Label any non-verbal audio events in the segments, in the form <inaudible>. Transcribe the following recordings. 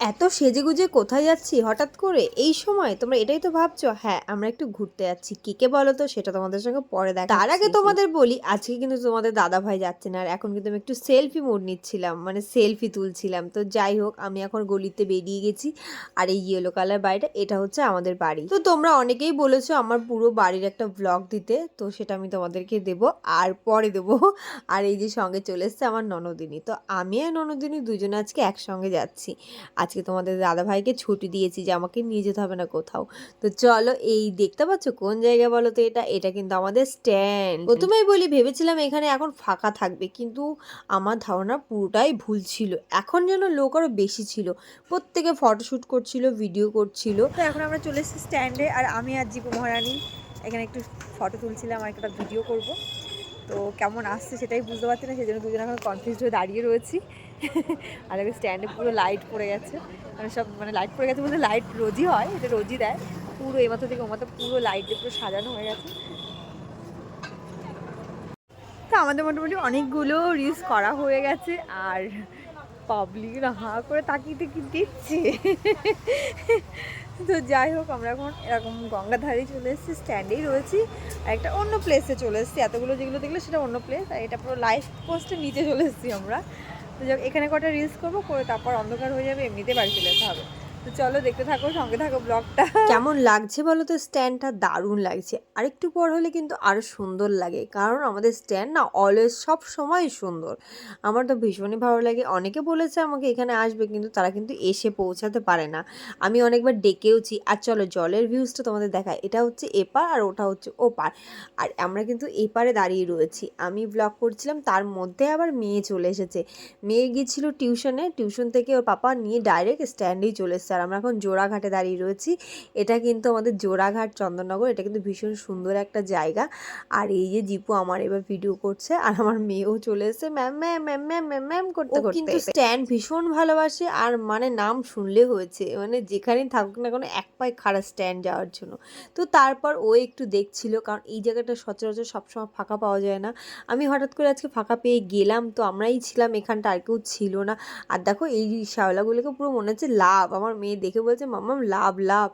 এত সেজেগুজে কোথায় যাচ্ছি হঠাৎ করে? এই সময় তোমরা এটাই তো ভাবছ? হ্যাঁ আমরা একটু ঘুরতে যাচ্ছি। কে কে বলো তো? সেটা তোমাদের সঙ্গে পরে দেখা তার আগে তোমাদের বলি আজকে কিন্তু তোমাদের দাদা ভাই যাচ্ছে না আর এখন কিন্তু আমি একটু সেলফি মোড নিচ্ছিলাম মানে সেলফি তুলছিলাম। তো যাই হোক আমি এখন গলিতে বেরিয়ে গেছি আর এই ইয়েলো কালার বাড়িটা এটা হচ্ছে আমাদের বাড়ি। তো তোমরা অনেকেই বলেছ আমার পুরো বাড়ির একটা ব্লগ দিতে তো সেটা আমি তোমাদেরকে দেবো আর পরে দেবো। আর এই যে সঙ্গে চলে এসছে আমার ননদিনী। তো আমি আর ননদিনী দুজনে আজকে একসঙ্গে যাচ্ছি। আজকে তোমাদের দাদা ভাইকে ছুটি দিয়েছি যে আমাকে নিয়ে যেতে হবে না কোথাও। তো চলো এই দেখতে পাচ্ছ কোন জায়গা বলো তো এটা? এটা কিন্তু আমাদের স্ট্যান্ড প্রথমেই বলি, ভেবেছিলাম এখানে এখন ফাঁকা থাকবে, কিন্তু আমার ধারণা পুরোটাই ভুল ছিল। এখন যেন লোক আরও বেশি ছিল। প্রত্যেকে ফটোশ্যুট করছিল ভিডিও করছিল। তো এখন আমরা চলে এসেছি স্ট্যান্ডে আর আমি আর জীবু মহারানী এখানে একটু ফটো তুলছিলাম আর একটা ভিডিও করব। তো কেমন আসছে সেটাই বুঝতে পারছি না সেই জন্য দুজন এখন কনফিউজ হয়ে দাঁড়িয়ে রয়েছি। আর স্ট্যান্ডে পুরো লাইট পড়ে গেছে। মানে সব মানে লাইট পড়ে গেছে বলতে লাইট রোজই হয়, এটা রোজই দেয়। পুরো এমাথা থেকে ওমাথা পুরো লাইট দিয়ে পুরো সাজানো হয়ে গেছে। তো আমাদের মোটামুটি অনেকগুলো রিলস করা হয়ে গেছে, আর পাবলিক হা করে তাকিয়ে কি দিচ্ছে তো যাই হোক, আমরা এখন এরকম গঙ্গার ধারে চলে এসেছি স্ট্যান্ডেই রয়েছি। আর একটা অন্য প্লেসে চলে এসেছি। এতগুলো যেগুলো দেখলে সেটা অন্য প্লেস আর এটা পুরো লাইফ পোস্টের নিচে চলে এসেছি আমরা। তো যাক এখানে কটা রিলস করব, করে তারপর অন্ধকার হয়ে যাবে এমনিতে বাড়ি চলে যেতে হবে। তো চলো দেখতে থাকো, সঙ্গে থাকো ব্লগটা। কেমন লাগছে বলো তো? স্ট্যান্ডটা দারুণ লাগছে। আরেকটু পর হলে কিন্তু আরও সুন্দর লাগে, কারণ আমাদের স্ট্যান্ড না অলওয়েজ সব সময় সুন্দর। আমার তো ভীষণই ভালো লাগে। অনেকে বলেছে আমাকে এখানে আসবে, কিন্তু তারা কিন্তু এসে পৌঁছাতে পারে না। আমি অনেকবার ডেকেওছি। আর চলো, জলের ভিউজটা তোমাদের দেখায় এটা হচ্ছে এপার আর ওটা হচ্ছে ওপার। আর আমরা কিন্তু এপারে দাঁড়িয়ে রয়েছি। আমি ব্লগ করছিলাম, তার মধ্যে আবার মেয়ে চলে এসেছে। মেয়ে গিয়েছিল টিউশনে। টিউশন থেকে ওর পাপা নিয়ে ডাইরেক্ট স্ট্যান্ডেই চলে এসেছে। আর আমরা এখন জোড়াঘাটে দাঁড়িয়ে রয়েছি। এটা কিন্তু আমাদের জোড়াঘাট চন্দননগর এটা কিন্তু ভীষণ সুন্দর একটা জায়গা। আর এই যে জিপু আমার এবার ভিডিও করছে আর আমার মেয়েও চলে এসেছে ma'am ma'am ma'am ma'am ma'am ma'am করতে করতে। কিন্তু স্ট্যান্ড ভীষণ ভালোবাসে আর মানে নাম শুনলে হয়েছে। মানে যেখানেই থাকুক না কোনো এক পায়ে খাড়া স্ট্যান্ড যাওয়ার জন্য। তো তারপর ও একটু দেখছিল কারণ এই জায়গাটা সচরাচর সবসময় ফাঁকা পাওয়া যায় না। আমি হঠাৎ করে আজকে ফাঁকা পেয়ে গেলাম তো আমরাই ছিলাম এখানটা আর কেউ ছিল না। আর দেখো এই শ্যাওলাগুলোকে পুরো মনে হচ্ছে লাভ। আমার মেয়ে দেখে বলছে মাম্মাম লাভ লাভ।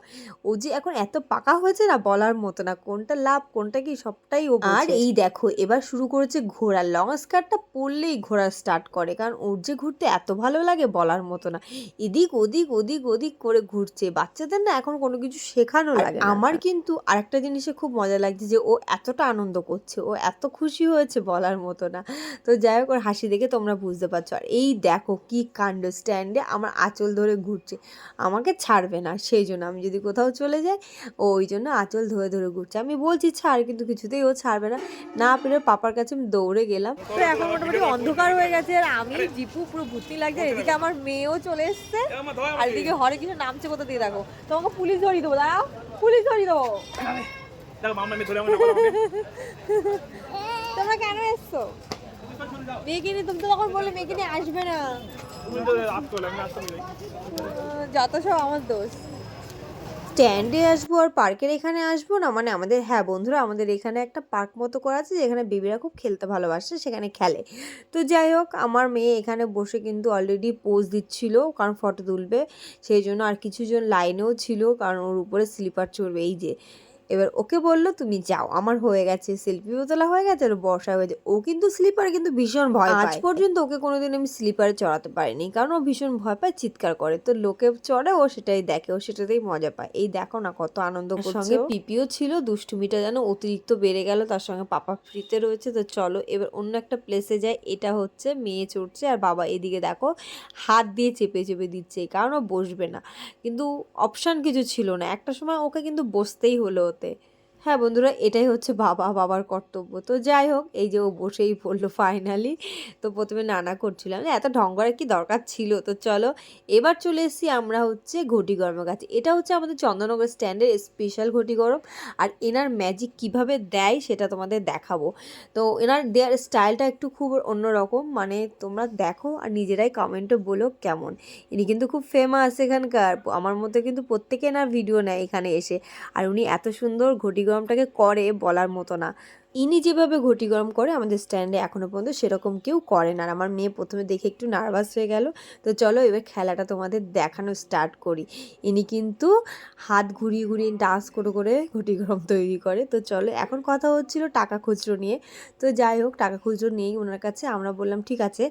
ও যে এখন এত পাকা হয়েছে না বলার মতো না কোনটা লাভ কোনটা কি সবটাই ও আর এই দেখো এবার শুরু করেছে ঘোরা লং স্কার্টটা পরলেই ঘোরা স্টার্ট করে কারণ ওর যে ঘুরতে এত ভালো লাগে বলার মতো না। এদিক ওদিক ওদিক ওদিক করে ঘুরছে। বাচ্চাদের না এখন কোনো কিছু শেখানো লাগে আমার কিন্তু আরেকটা জিনিসে খুব মজা লাগছে যে ও এতটা আনন্দ করছে ও এত খুশি হয়েছে বলার মতো না। তো যাই হোক ওর হাসি দেখে তোমরা বুঝতে পারছ। আর এই দেখো কি কাণ্ড স্ট্যান্ডে আমার আঁচল ধরে ঘুরছে। আমাকে ছাড়বে না। সেই জন্য আমি যদি কোথাও চলে যাই ও ওই জন্য আঁচল ধরে ধরে ঘুরছে। আমি বলছি ছাড় কিন্তু কিছুতেই ও ছাড়বে না। না পেরে পাপার কাছে আমি দৌড়ে গেলাম। তো এখন মোটামুটি অন্ধকার হয়ে গেছে আর আমি জিপু পুরো ভর্তি লাগছে। এদিকে আমার মেয়েও চলে এসছে। আর এদিকে হরে কিছু নামছে কোথা দিয়ে দেখো। তোমাকে পুলিশ ধরিয়ে দেবো দাঁড়াও। পুলিশ ধরিয়ে দেবো। তোমরা কেন এসছো? মেয়েকে নিয়ে তুমি তো তখন বললে মেয়েকে আসবে না। যত সব আমার দোষ। স্ট্যান্ডে আসব আর পার্কের এখানে আসব না? মানে আমাদের হ্যাঁ বন্ধুরা, আমাদের এখানে একটা পার্ক মতো করা আছে যেখানে বেবিরা খুব খেলতে ভালোবাসে, সেখানে খেলে। তো যাই হোক, আমার মেয়ে এখানে বসে কিন্তু অলরেডি পোজ দিচ্ছিল, কারণ ফটো তুলবে। সেই জন্য আর কিছুজন লাইনেও ছিল, কারণ ওর উপরে স্লিপার চড়বে, এই যে। এবার ওকে বলল তুমি যাও আমার হয়ে গেছে সেলফিও তোলা হয়ে গেছে আর বর্ষা হয়ে গেছে। ও কিন্তু স্লিপারে কিন্তু ভীষণ ভয় আজ পর্যন্ত ওকে কোনোদিন আমি স্লিপারে চড়াতে পারিনি কারণ ও ভীষণ ভয় পায় চিৎকার করে। তো লোকে চড়ে ও সেটাই দেখে ও সেটাতেই মজা পায়। এই দেখো না কত আনন্দ করছে সঙ্গে পিপিও ছিল দুষ্টুমিটা যেন অতিরিক্ত বেড়ে গেল তার সঙ্গে পাপা ফ্রিতে রয়েছে তো চলো এবার অন্য একটা প্লেসে যাই এটা হচ্ছে মেয়ে চড়ছে আর বাবা এদিকে দেখো হাত দিয়ে চেপে চেপে দিচ্ছে কারণ ও বসবে না। কিন্তু অপশান কিছু ছিল না। একটা সময় ওকে কিন্তু বসতেই হলো होते হ্যাঁ বন্ধুরা, এটাই হচ্ছে বাবা, বাবার কর্তব্য। তো যাই হোক, এই যে ও বসেই পড়ল ফাইনালি তো প্রথমে নানা করছিলাম, এত ঢং কি দরকার ছিল? তো চলো, এবার চলে এসেছি আমরা হচ্ছে ঘটি গরমের কাছে এটা হচ্ছে আমাদের চন্দননগর স্ট্যান্ডের স্পেশাল ঘটি গরম, আর এনার ম্যাজিক কীভাবে দেয় সেটা তোমাদের দেখাবো। তো এনার দেওয়ার স্টাইলটা একটু খুব অন্যরকম মানে তোমরা দেখো আর নিজেরাই কমেন্টে বলো কেমন। ইনি কিন্তু খুব ফেমাস এখানকার, আমার মধ্যে কিন্তু প্রত্যেকে এনার ভিডিও নেয় এখানে এসে। আর উনি এত সুন্দর ঘটি গরমটাকে করে বলার মতো না। ইনি যেভাবে ঘটি গরম করে আমাদের স্ট্যান্ডে এখনও পর্যন্ত সেরকম কেউ করে না। আর আমার মেয়ে প্রথমে দেখে একটু নার্ভাস হয়ে গেল। তো চলো এবার খেলাটা তোমাদের দেখানো স্টার্ট করি। ইনি কিন্তু হাত ঘুরিয়ে ঘুরিয়ে ডান্স করে করে ঘটি গরম তৈরি করে। তো চলো এখন কথা হচ্ছিল টাকা খুচরো নিয়ে। তো যাই হোক, টাকা খুচরো নেই ওনার কাছে। আমরা বললাম, ঠিক আছে,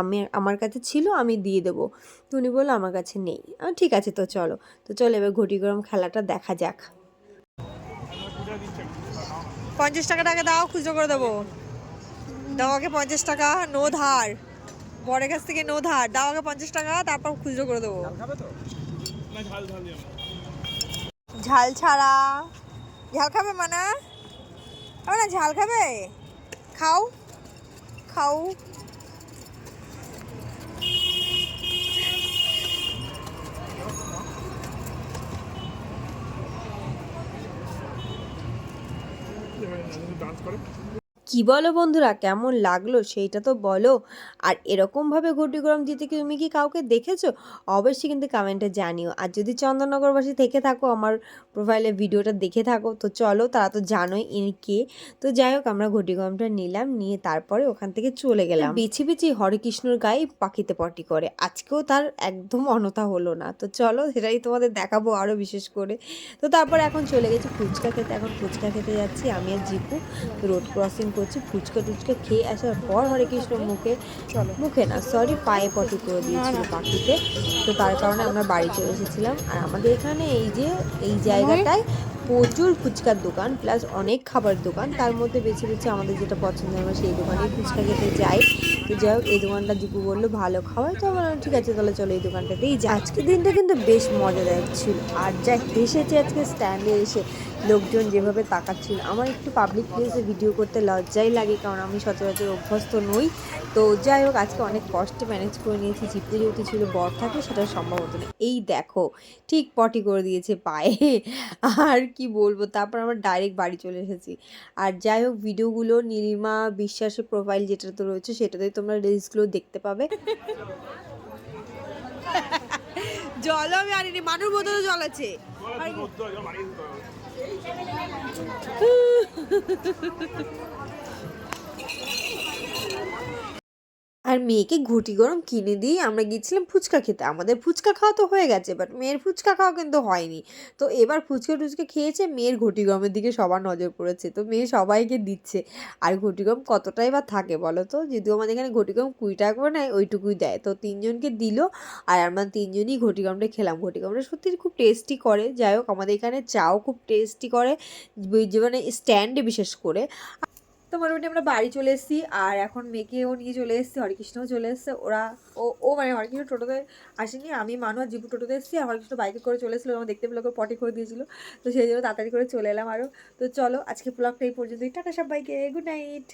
আমি, আমার কাছে ছিল, আমি দিয়ে দেবো। তো উনি বলল, আমার কাছে নেই। ঠিক আছে, তো চলো। তো চলো এবার ঘটি গরম খেলাটা দেখা যাক। পঞ্চাশ টাকা টাকা দাও খুচরো করে দেবো। দাও আগে পঞ্চাশ টাকা নো ধার। বরের কাছ থেকে নো ধার। দাও আগে পঞ্চাশ টাকা তারপর খুচরো করে দেবো। ঝাল ছাড়া। ঝাল খাবে মানা? না ঝাল খাবে? খাও। খাও। ডান্স করে। কি বলো বন্ধুরা? কেমন লাগল সেইটা তো বলো। আর এরকমভাবে ঘটি গরম দিতে কি তুমি কি কাউকে দেখেছ? অবশ্যই কিন্তু কমেন্টে জানিও। আর যদি চন্দননগরবাসী থেকে থাকো আমার প্রোফাইলে ভিডিওটা দেখে থাকো তো চলো তারা তো জানোই ইনি কে। তো যাই হোক আমরা ঘটি গরমটা নিলাম নিয়ে তারপরে ওখান থেকে চলে গেলাম। বেছে বেছে হরেকৃষ্ণর গায়ে পাখিতে পটি করে। আজকেও তার একদম অনতা হলো না। তো চলো সেটাই তোমাদের দেখাবো আরও বিশেষ করে। তো তারপর এখন চলে গেছি ফুচকা খেতে। এখন ফুচকা খেতে যাচ্ছি আমি আর জিপু। রোড ক্রসিং করছি ফুচকা টুচকা খেয়ে আসার পর হরে কৃষ্ণ মুখে মুখে না সরি পায়ে পটি করে দিয়েছিল পাখিতে তো তার কারণে আমরা বাড়ি চলে এসেছিলাম। আর আমাদের এখানে এই যে এই জায়গাটায় প্রচুর ফুচকার দোকান প্লাস অনেক খাবার দোকান। তার মধ্যে বেছে বেছে আমাদের যেটা পছন্দ আমরা সেই দোকানে ফুচকা খেতে যাই। তো যাই হোক, এই দোকানটা জিপু বলল, ভালো খাওয়াই তো আমরা ঠিক আছে, তাহলে চলো এই দোকানটাতেই যাই। আজকের দিনটা কিন্তু বেশ মজাদায়ক ছিল। আর যা হেসেছে আজকে স্ট্যান্ডে এসে, লোকজন যেভাবে তাকাচ্ছিল। আমার একটু পাবলিক প্লেসে ভিডিও করতে লজ্জাই লাগে, কারণ আমি সচরাচর অভ্যস্ত নই। তো যাই হোক, আজকে অনেক কষ্টে ম্যানেজ করে নিয়েছি। জিপতে যেহেতু ছিল বর থাকে, সেটা সম্ভব হতো না। এই দেখো, ঠিক পটি করে দিয়েছে পায়ে। আর কি বলব? তারপর আমরা ডাইরেক্ট বাড়ি চলে এসেছি। আর যাই হোক ভিডিওগুলো নীলিমা বিশ্বাসের প্রোফাইল যেটা তো রয়েছে সেটাতে তোমরা রিলসগুলো দেখতে পাবে। জল আমি আনিনি মানুষ বোতলে জল আছে <laughs> বাড়ি দিতে হবে। আর মেয়েকে ঘুটি গরম কিনে দিয়ে আমরা গিয়েছিলাম ফুচকা খেতে। আমাদের ফুচকা খাওয়া তো হয়ে গেছে বাট মেয়ের ফুচকা খাওয়া কিন্তু হয়নি। তো এবার ফুচকা টুচকা খেয়েছে, মেয়ের ঘটি গরমের দিকে সবার নজর পড়েছে। তো মেয়ে সবাইকে দিচ্ছে। আর ঘটি গরম কতটাই বা থাকে বলো তো? যদিও আমাদের এখানে ঘটি গরম কুড়ি টাকা করে নেয়, ওইটুকুই দেয়। তো তিনজনকে দিল, আর আমরা তিনজনই ঘটি গরমটা খেলাম। ঘটি গরমটা সত্যি খুব টেস্টি করে। যাই হোক, আমাদের এখানে চাও খুব টেস্টি করে। মানে স্ট্যান্ডে বিশেষ করে। তো মোটামুটি আমরা বাড়ি চলে এসেছি, আর এখন মেয়েকেও নিয়ে চলে এসেছি, হরিকৃষ্ণও চলে এসছে। ওরা, ও ও মানে হরিকৃষ্ণ টোটোতে আসেনি, আমি, মানু আর জিপু টোটোতে এসেছি, আর হরিকৃষ্ণ বাইকে করে চলে এসেছিল আমার দেখতে পেলে পটি করে দিয়েছিলো। তো সেই জন্য তাড়াতাড়ি করে চলে এলাম আরও তো চলো, আজকে ব্লগটা এই পর্যন্তই। টাটা সবাইকে গুড নাইট